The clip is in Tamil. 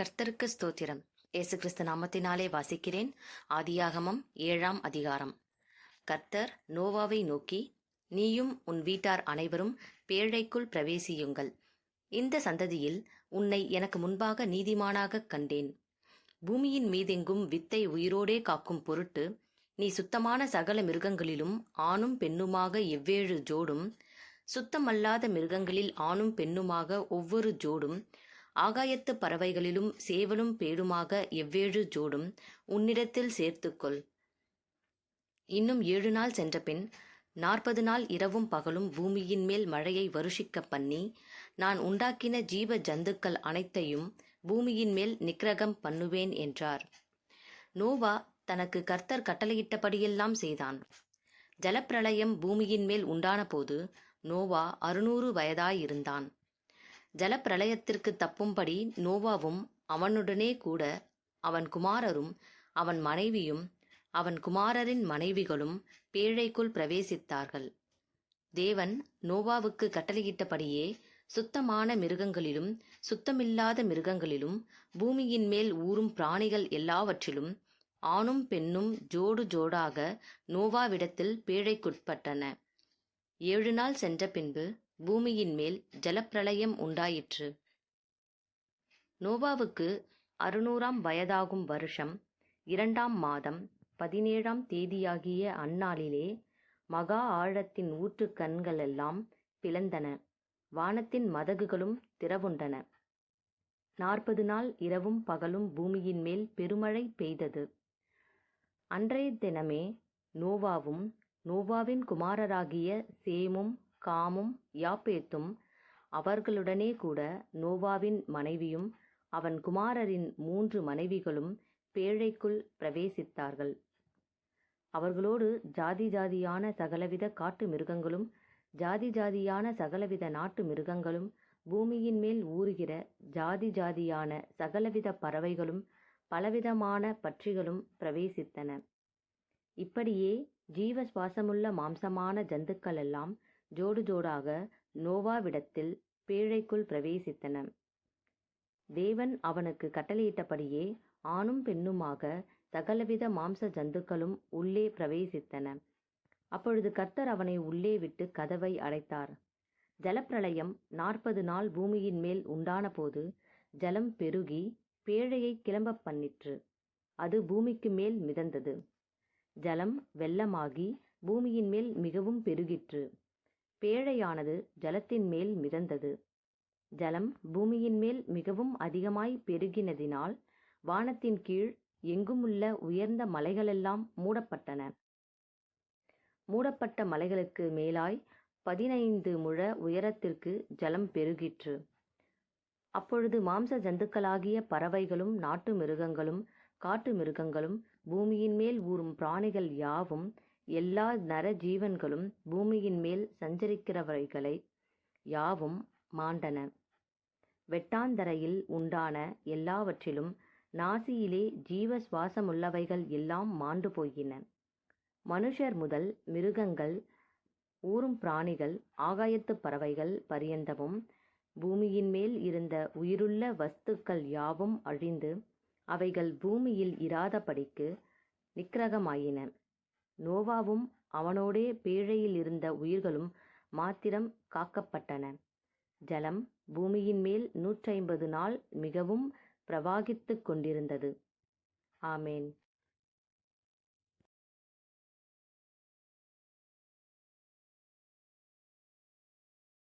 கர்த்தருக்கு ஸ்தோத்திரம். இயேசு கிறிஸ்து நாமத்தினாலே வாசிக்கிறேன். ஆதியாகமம் ஏழாம் அதிகாரம். கர்த்தர் நோவாவை நோக்கி நீயும் உன் வீட்டார் அனைவரும் பேழைக்குள் பிரவேசியுங்கள். இந்த சந்ததியில் உன்னை எனக்கு முன்பாக நீதிமானாகக் கண்டேன். பூமியின் மீதெங்கும் வித்தை உயிரோடே காக்கும் பொருட்டு நீ சுத்தமான சகல மிருகங்களிலும் ஆணும் பெண்ணுமாக எவ்வேழு ஜோடும் சுத்தமல்லாத மிருகங்களில் ஆணும் பெண்ணுமாக ஒவ்வொரு ஜோடும் ஆகாயத்து பறவைகளிலும் சேவலும் பேடுமாக எவ்வேழு ஜோடும் உன்னிடத்தில் சேர்த்துக்கொள். இன்னும் ஏழு நாள் சென்றபின் நாற்பது நாள் இரவும் பகலும் பூமியின் மேல் மழையை வருஷிக்க பண்ணி நான் உண்டாக்கின ஜீவ ஜந்துக்கள் அனைத்தையும் பூமியின் மேல் நிக்கிரகம் பண்ணுவேன் என்றார். நோவா தனக்கு கர்த்தர் கட்டளையிட்டபடியெல்லாம் செய்தான். ஜலப்பிரளயம் பூமியின் மேல் உண்டான போது நோவா அறுநூறு வயதாயிருந்தான். ஜலப்பிரளயத்திற்கு தப்பும்படி நோவாவும் அவனுடனே கூட அவன் குமாரரும் அவன் மனைவியும் அவன் குமாரரின் மனைவிகளும் பேழைக்குள் பிரவேசித்தார்கள். தேவன் நோவாவுக்கு கட்டளையிட்டபடியே சுத்தமான மிருகங்களிலும் சுத்தமில்லாத மிருகங்களிலும் பூமியின் மேல் ஊறும் பிராணிகள் எல்லாவற்றிலும் ஆணும் பெண்ணும் ஜோடு ஜோடாக நோவாவிடத்தில் பேழைக்குட்பட்டன. ஏழு நாள் சென்ற பின்பு பூமியின் மேல் ஜலப்பிரளயம் உண்டாயிற்று. நோவாவுக்கு அறுநூறாம் வயதாகும் வருஷம் இரண்டாம் மாதம் பதினேழாம் தேதியாகிய அந்நாளிலே மகா ஆழத்தின் ஊற்றுக் கண்களெல்லாம் பிளந்தன. வானத்தின் மதகுகளும் திறவுண்டன. நாற்பது நாள் இரவும் பகலும் பூமியின் மேல் பெருமழை பெய்தது. அன்றைய தினமே நோவாவும் நோவாவின் குமாரராகிய சேமும் காமும் யாப்பேத்தும் அவர்களுடனே கூட நோவாவின் மனைவியும் அவன் குமாரரின் மூன்று மனைவிகளும் பேழைக்குள் பிரவேசித்தார்கள். அவர்களோடு ஜாதி ஜாதியான சகலவித காட்டு மிருகங்களும் ஜாதி ஜாதியான சகலவித நாட்டு மிருகங்களும் பூமியின் மேல் ஊறுகிற ஜாதி ஜாதியான சகலவித பறவைகளும் பலவிதமான பட்சிகளும் பிரவேசித்தன. இப்படியே ஜீவ சுவாசமுள்ள மாம்சமான ஜந்துக்கள் எல்லாம் ஜோடு ஜோடாக நோவாவிடத்தில் பேழைக்குள் பிரவேசித்தன. தேவன் அவனுக்கு கட்டளையிட்டபடியே ஆணும் பெண்ணுமாக சகலவித மாம்ச ஜந்துக்களும் உள்ளே பிரவேசித்தன. அப்பொழுது கர்த்தர் அவனை உள்ளே விட்டு கதவை அடைத்தார். ஜலப்பிரளயம் நாற்பது நாள் பூமியின் மேல் உண்டான போது ஜலம் பெருகி பேழையை கிளம்ப பண்ணிற்று. அது பூமிக்கு மேல் மிதந்தது. ஜலம் வெள்ளமாகி பூமியின் மேல் மிகவும் பெருகிற்று. பேழையானது ஜலத்தின் மேல் மிதந்தது. ஜலம் பூமியின் மேல் மிகவும் அதிகமாய் பெருகினதினால் வானத்தின் கீழ் எங்குமுள்ள உயர்ந்த மலைகளெல்லாம் மூடப்பட்டன. மூடப்பட்ட மலைகளுக்கு மேலாய் பதினைந்து முழ உயரத்திற்கு ஜலம் பெருகிற்று. அப்பொழுது மாம்ச ஜந்துக்களாகிய பறவைகளும் நாட்டு மிருகங்களும் காட்டு மிருகங்களும் பூமியின் மேல் ஊறும் பிராணிகள் யாவும் எல்லா நர ஜீவன்களும் பூமியின் மேல் சஞ்சரிக்கிறவைகளை யாவும் மாண்டன. வெட்டாந்தரையில் உண்டான எல்லாவற்றிலும் நாசியிலே ஜீவ சுவாசமுள்ளவைகள் எல்லாம் மாண்டு போயின. மனுஷர் முதல் மிருகங்கள் ஊறும் பிராணிகள் ஆகாயத்து பறவைகள் பரியந்தமும் பூமியின் மேல் இருந்த உயிருள்ள வஸ்துக்கள் யாவும் அழிந்து அவைகள் பூமியில் இராதபடிக்கு நிக்கிரகமாயின. நோவாவும் அவனோடே பேழையில் இருந்த உயிர்களும் மாத்திரம் காக்கப்பட்டன. ஜலம் பூமியின் மேல் நூற்றைம்பது நாள் மிகவும் பிரவாகித்துக் கொண்டிருந்தது. ஆமேன்.